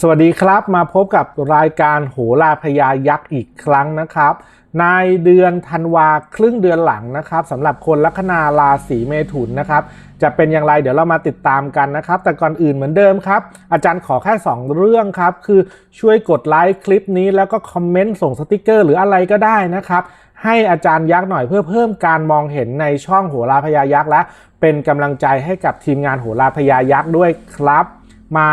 สวัสดีครับมาพบกับรายการโหราพยายักษ์อีกครั้งนะครับ ในเดือนธันวาครึ่งเดือนหลังนะครับสำหรับคนลัคนาราศีเมถุนนะครับ จะเป็นอย่างไรเดี๋ยวเรามาติดตามกันนะครับ แต่ก่อนอื่นเหมือนเดิมครับ อาจารย์ขอแค่ 2 เรื่องครับ คือช่วยกดไลค์คลิปนี้แล้วก็คอมเมนต์ส่งสติกเกอร์หรืออะไรก็ได้นะครับให้อาจารย์ยักษ์หน่อยเพื่อเพิ่มการมองเห็นในช่องโหราพยายักษ์และเป็นกำลังใจให้กับทีมงานโหราพยายักษ์ด้วยครับ มา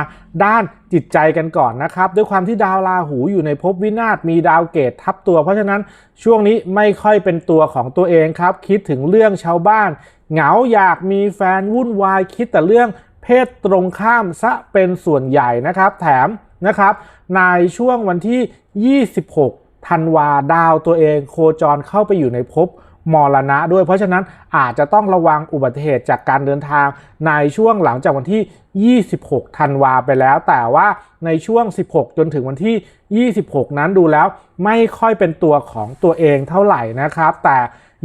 ด้านจิตใจกันก่อนนะครับ ด้วยความที่ดาวราหูอยู่ในภพวินาศมีดาวเกตทับตัว เพราะฉะนั้นช่วงนี้ไม่ค่อยเป็นตัวของตัวเองครับ คิดถึงเรื่องชาวบ้าน เหงาอยากมีแฟนวุ่นวายคิดแต่เรื่องเพศตรงข้ามซะเป็นส่วนใหญ่นะครับ แถมนะครับในช่วงวันที่ 26ธันวาดาวตัวเองโคจรเข้าไปอยู่ในภพ มรณะด้วย เพราะฉะนั้นอาจจะต้องระวังอุบัติเหตุจากการเดินทางในช่วงหลังจากวันที่ 26 ธันวาไปแล้ว แต่ว่าในช่วง 16 จนถึงวันที่ 26 นั้นดูแล้วไม่ค่อยเป็นตัวของตัวเองเท่าไหร่นะครับ แต่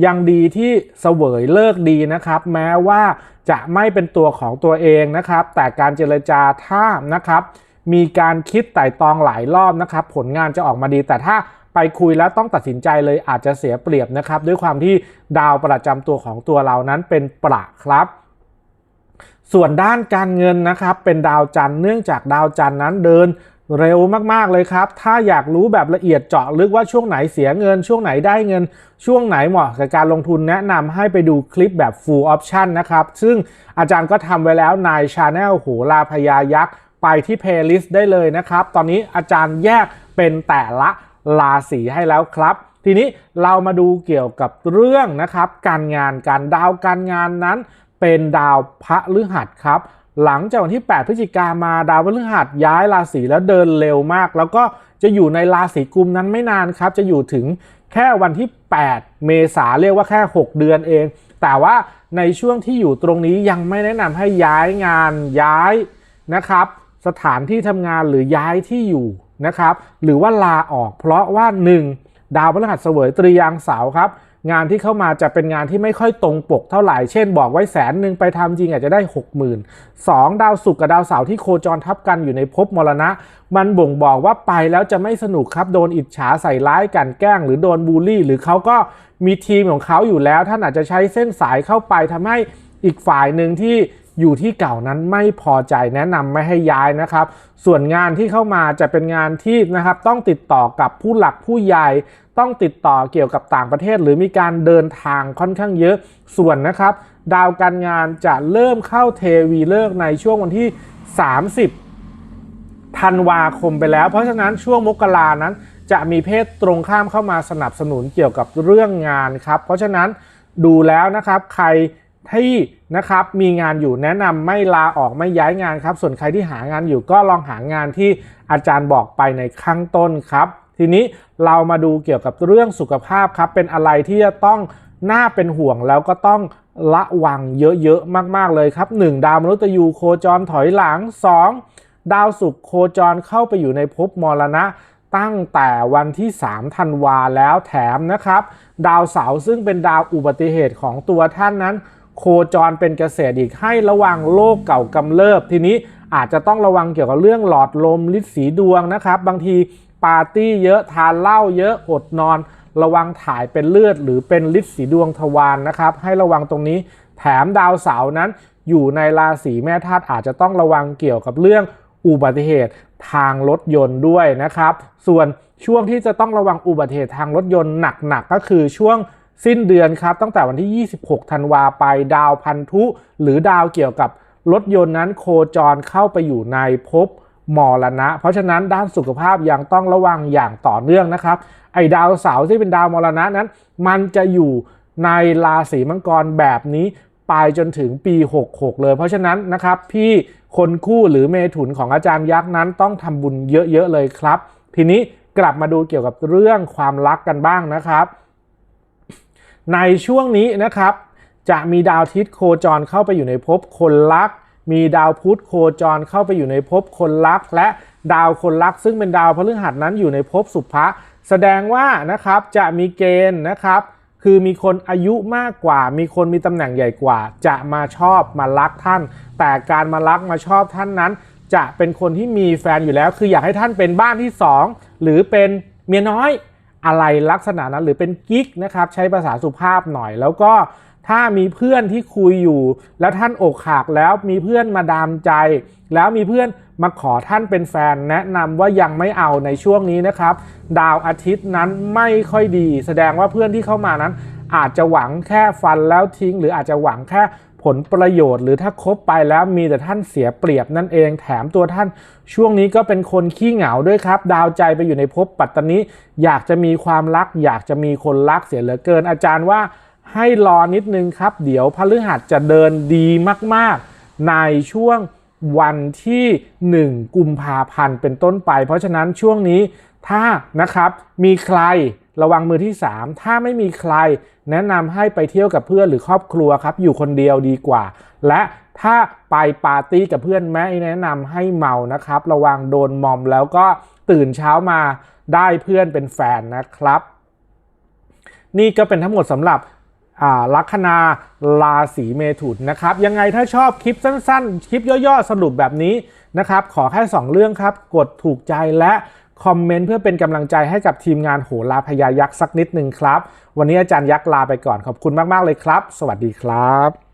ยังดีที่เสวยเลิกดีนะครับ แม้ว่าจะไม่เป็นตัวของตัวเองนะครับ แต่การเจรจาถ้านะครับ มีการคิดไต่ตองหลายรอบนะครับ ผลงานจะออกมาดีแต่ถ้า ไปคุยแล้วต้องตัดสินใจเลยอาจจะเสียเปรียบนะครับ ด้วยความที่ดาวประจำตัวของตัวเรานั้นเป็นประครับส่วนด้านการเงินนะครับเป็นดาวจันทร์เนื่องจากดาวจันทร์นั้นเดินเร็วมากๆเลยครับ ถ้าอยากรู้แบบละเอียดเจาะลึกว่าช่วงไหนเสียเงิน ช่วงไหนได้เงิน ช่วงไหนเหมาะกับการลงทุนแนะนำให้ไปดูคลิปแบบ full option นะครับ ซึ่งอาจารย์ก็ทำไว้แล้วใน Channel โหราพยายักษ์ ไปที่ playlist ได้เลยนะครับ ตอนนี้อาจารย์แยกเป็นแต่ละ ราศีให้แล้วครับ ทีนี้เรามาดูเกี่ยวกับเรื่องนะครับการงานการดาวการงานนั้น เป็นดาวพระฤหัสครับ หลังจากวันที่ 8 พฤศจิกามาดาวพฤหัสย้ายราศีแล้วเดินเร็วมาก แล้วก็จะอยู่ในราศีกุมนั้นไม่นานครับ จะอยู่ถึงแค่วันที่ 8 เมษาเรียกว่าแค่ 6 เดือนเอง แต่ว่าในช่วงที่อยู่ตรงนี้ยังไม่แนะนำให้ย้ายงานย้ายนะครับ สถานที่ทำงานหรือย้ายที่อยู่ นะครับ หรือว่าลาออก เพราะว่า 1. ดาวพฤหัสเสวยตรียางเสาครับ งานที่เข้ามาจะเป็นงานที่ไม่ค่อยตรงปกเท่าไหร่ เช่น บอกไว้แสนหนึ่งไปทำจริงอาจจะได้ 60,000 2. ดาวศุกร์กับดาวเสาร์ที่โคจรทับกันอยู่ในภพมรณะ มันบ่งบอกว่าไปแล้วจะไม่สนุกครับโดนอิจฉาใส่ร้ายกันแกล้ง หรือโดนบูลลี่ หรือเขาก็มีทีมของเขาอยู่แล้ว ท่านอาจจะใช้เส้นสายเข้าไปทำให้อีกฝ่ายหนึ่งที่ อยู่ที่เก่านั้นไม่พอใจแนะนำไม่ให้ย้ายนะครับ ส่วนงานที่เข้ามาจะเป็นงานที่นะครับต้องติดต่อกับผู้หลักผู้ใหญ่ต้องติดต่อเกี่ยวกับต่างประเทศ หรือมีการเดินทางค่อนข้างเยอะส่วนนะครับ ดาวการงานจะเริ่มเข้าเทวีเลิกในช่วงวันที่ 30ธันวาคมไปแล้ว เพราะฉะนั้นช่วงมกรานั้น จะมีเพศตรงข้ามเข้ามาสนับสนุนเกี่ยวกับเรื่องงานครับ เพราะฉะนั้นดูแล้วนะครับใคร ที่นะครับมีงานอยู่แนะนำไม่ลาออกไม่ย้ายงานครับ ส่วนใครที่หางานอยู่ก็ลองหางานที่อาจารย์บอกไปในข้างต้นครับ ทีนี้เรามาดูเกี่ยวกับเรื่องสุขภาพครับ เป็นอะไรที่จะต้องน่าเป็นห่วงแล้วก็ต้องระวังเยอะๆมากๆเลยครับ 1. ดาวมนุษย์ยูโคจรถอยหลัง 2. ดาวศุกร์โคจรเข้าไปอยู่ในภพมรณะตั้งแต่วันที่3ธันวาแล้วแถมนะครับ ดาวเสาร์ซึ่งเป็นดาวอุบัติเหตุของตัวท่านนั้น โคจรเป็นเกษตรอีกให้ระวังโรคเก่ากำเริบ ทีนี้อาจจะต้องระวังเกี่ยวกับเรื่องหลอดลมลิดสีดวงนะครับ บางทีปาร์ตี้เยอะทานเหล้าเยอะอดนอน ระวังถ่ายเป็นเลือดหรือเป็นลิดสีดวงทวารนนะครับ ให้ระวังตรงนี้แถมดาวเสาร์นั้น อยู่ในราศีแม่ธาตุอาจจะต้องระวังเกี่ยวกับเรื่องอุบัติเหตุทางรถยนต์ด้วยนะครับ ส่วนช่วงที่จะต้องระวังอุบัติเหตุทางรถยนต์หนักๆก็คือช่วง สิ้นเดือนครับ ตั้งแต่วันที่ 26 ธันวาไปดาวพันธุ หรือดาวเกี่ยวกับรถยนต์นั้นโคจรเข้าไปอยู่ในภพมรณะ เพราะฉะนั้นด้านสุขภาพยังต้องระวังอย่างต่อเนื่องนะครับ ไอ้ดาวเสาร์ที่เป็นดาวมรณะนั้น มันจะอยู่ในราศีมังกรแบบนี้ไปจนถึงปี 66 เลย เพราะฉะนั้นนะครับพี่คนคู่หรือเมถุนของอาจารย์ยักษ์นั้นต้องทำบุญเยอะๆเลยครับ ทีนี้กลับมาดูเกี่ยวกับเรื่องความรักกันบ้างนะครับ ในช่วงนี้นะครับ จะมีดาวอาทิตย์โคจรเข้าไปอยู่ในภพคนรัก มีดาวพุธโคจรเข้าไปอยู่ในภพคนรัก และดาวคนรัก ซึ่งเป็นดาวพฤหัสนั้นอยู่ในภพสุภะแสดงว่านะครับจะมีเกณฑ์นะครับ คือมีคนอายุมากกว่า มีคนมีตำแหน่งใหญ่กว่า จะมาชอบมารักท่าน แต่การมารักมาชอบท่านนั้น จะเป็นคนที่มีแฟนอยู่แล้ว คืออยากให้ท่านเป็นบ้านที่สองหรือเป็นเมียน้อย อะไรลักษณะนั้นหรือเป็นกิ๊กนะครับใช้ภาษาสุภาพหน่อย แล้วก็ถ้ามีเพื่อนที่คุยอยู่ แล้วท่านอกหักแล้วมีเพื่อนมาดามใจ แล้วมีเพื่อนมาขอท่านเป็นแฟน แนะนำว่ายังไม่เอาในช่วงนี้นะครับ ดาวอาทิตย์นั้นไม่ค่อยดี แสดงว่าเพื่อนที่เข้ามานั้น อาจจะหวังแค่ฟันแล้วทิ้ง หรืออาจจะหวังแค่ ผลประโยชน์ หรือถ้าคบไปแล้วมีแต่ท่านเสียเปรียบนั่นเอง แถมตัวท่านช่วงนี้ก็เป็นคนขี้เหงาด้วยครับ ดาวใจไปอยู่ในภพปัตตานีอยากจะมีความรัก อยากจะมีคนรักเสียเหลือเกิน อาจารย์ว่าให้รอนิดนึงครับ เดี๋ยวพฤหัสจะเดินดีมาก ๆ ในช่วงวันที่ 1 กุมภาพันธ์เป็นต้นไป เพราะฉะนั้นช่วงนี้ถ้านะครับมีใคร ระวังมือที่ 3 ถ้าไม่มีใคร แนะนำให้ไปเที่ยวกับเพื่อนหรือครอบครัวครับ อยู่คนเดียวดีกว่า และถ้าไปปาร์ตี้กับเพื่อนแม่แนะนำให้เมานะครับ ระวังโดนมอมแล้วก็ตื่นเช้ามาได้เพื่อนเป็นแฟนนะครับ นี่ก็เป็นทั้งหมดสำหรับอ่าลัคนาราศีเมถุนนะครับ ยังไงถ้าชอบคลิปสั้นๆ คลิปย่อๆ สรุปแบบนี้นะครับ ขอแค่ 2 เรื่องครับ กดถูกใจและ คอมเมนต์เพื่อเป็นกำลังใจให้กับทีมงานโหราพยายักษ์สักนิดหนึ่งครับ วันนี้อาจารย์ยักษ์ลาไปก่อนขอบคุณมาก ๆ เลยครับ สวัสดีครับ